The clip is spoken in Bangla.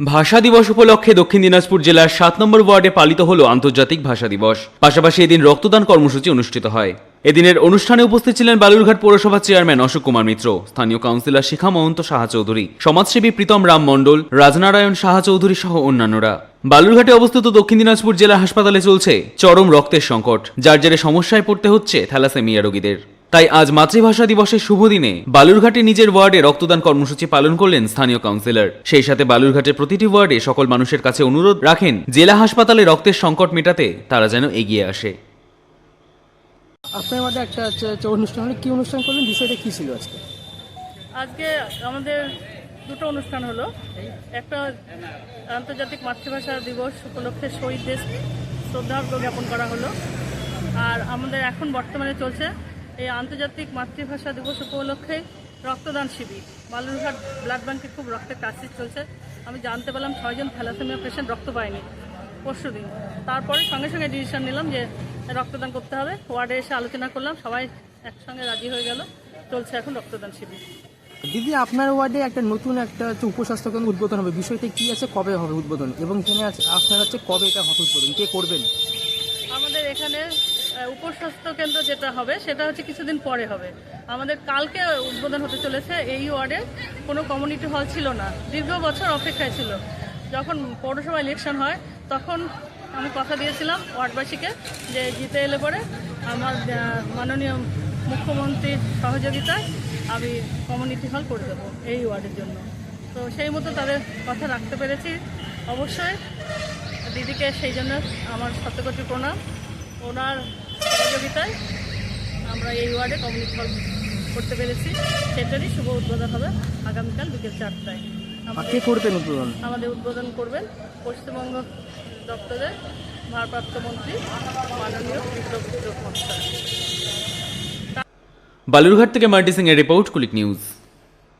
ভাষা দিবস উপলক্ষে দক্ষিণ দিনাজপুর জেলার সাত নম্বর ওয়ার্ডে পালিত হল আন্তর্জাতিক ভাষা দিবস। পাশাপাশি এদিন রক্তদান কর্মসূচি অনুষ্ঠিত হয়। এদিনের অনুষ্ঠানে উপস্থিত ছিলেন বালুরঘাট পৌরসভা চেয়ারম্যান অশোক কুমার মিত্র, স্থানীয় কাউন্সিলর শিখা মহন্ত সাহা চৌধুরী, সমাজসেবী প্রীতম রাম মণ্ডল, রাজনারায়ণ সাহা চৌধুরী সহ অন্যান্যরা। বালুরঘাটে অবস্থিত দক্ষিণ দিনাজপুর জেলা হাসপাতালে চলছে চরম রক্তের সংকট, যার জেরে সমস্যায় পড়তে হচ্ছে থ্যালাসেমিয়া রোগীদের। তাই আজ মাতৃভাষা দিবসের শুভ দিনে বালুরঘাটে নিজের ওয়ার্ডে রক্তদান কর্মসূচি পালন করলেন স্থানীয় কাউন্সিলর। সেই সাথে বালুরঘাটের প্রতিটি ওয়ার্ডে সকল মানুষের কাছে অনুরোধ রাখেন জেলা হাসপাতালে রক্তের সংকট মেটাতে তারা যেন এগিয়ে আসে। আপনার মধ্যে একটা অনুষ্ঠান হলো কি অনুষ্ঠান করলেন বিষয়টা কি ছিল আজকে? আজকে আমাদের দুটো অনুষ্ঠান হলো। একটা আন্তর্জাতিক মাতৃভাষা দিবস উপলক্ষে শহীদদের শ্রদ্ধার্ঘ্য জ্ঞাপন করা হলো। আর আমাদের এখন বর্তমানে চলছে এই আন্তর্জাতিক মাতৃভাষা দিবস উপলক্ষে রক্তদান শিবির। বালুরঘাট ব্লাড ব্যাঙ্কে খুব রক্তের ক্রাইসিস চলছে। আমি জানতে পারলাম ছয়জন থ্যালাসেমিয়া পেশেন্ট রক্ত পায়নি পরশু দিন। তারপরে সঙ্গে সঙ্গে ডিসিশন নিলাম যে রক্তদান করতে হবে। ওয়ার্ডে এসে আলোচনা করলাম। সবাই একসঙ্গে রাজি হয়ে গেল। চলছে এখন রক্তদান শিবির। দিদি, আপনার ওয়ার্ডে একটা নতুন একটা হচ্ছে উপস্বাস্থ্য কেন্দ্র উদ্বোধন হবে। বিষয়টা কি আছে? কবে হবে উদ্বোধন? এবং এখানে আছে? আপনার হচ্ছে কবে এটা হবে উদ্বোধন? কে করবেন? আমাদের এখানে উপস্বাস্থ্য কেন্দ্র যেটা হবে, সেটা হচ্ছে কিছুদিন পরে হবে। আমাদের কালকে উদ্বোধন হতে চলেছে এই ওয়ার্ডে, কোনো কমিউনিটি হল ছিল না। দীর্ঘ বছর অপেক্ষায় ছিল। যখন পৌরসভা ইলেকশন হয়, তখন আমি কথা দিয়েছিলাম ওয়ার্ডবাসীকে যে জিতে এলে পরে আমার মাননীয় মুখ্যমন্ত্রীর সহযোগিতায় আমি কমিউনিটি হল করে দেবো এই ওয়ার্ডের জন্য। তো সেই মতো তাদের কথা রাখতে পেরেছি। অবশ্যই দিদিকে সেই জন্য আমার শতকোটি প্রণাম। ওনার সহযোগিতায় আমরা এই ওয়ার্ডে কমিউনিটি হল করতে পেরেছি। সেটারই শুভ উদ্বোধন হবে আগামীকাল বিকেল চারটায়। কে করবেন উদ্বোধন? আমাদের উদ্বোধন করবেন পশ্চিমবঙ্গ দপ্তরের ভারপ্রাপ্ত মন্ত্রী মাননীয় বিপ্লব মহাশয়। বালুরঘাট থেকে মার্টি সিং এর রিপোর্ট কুলিক নিউজ।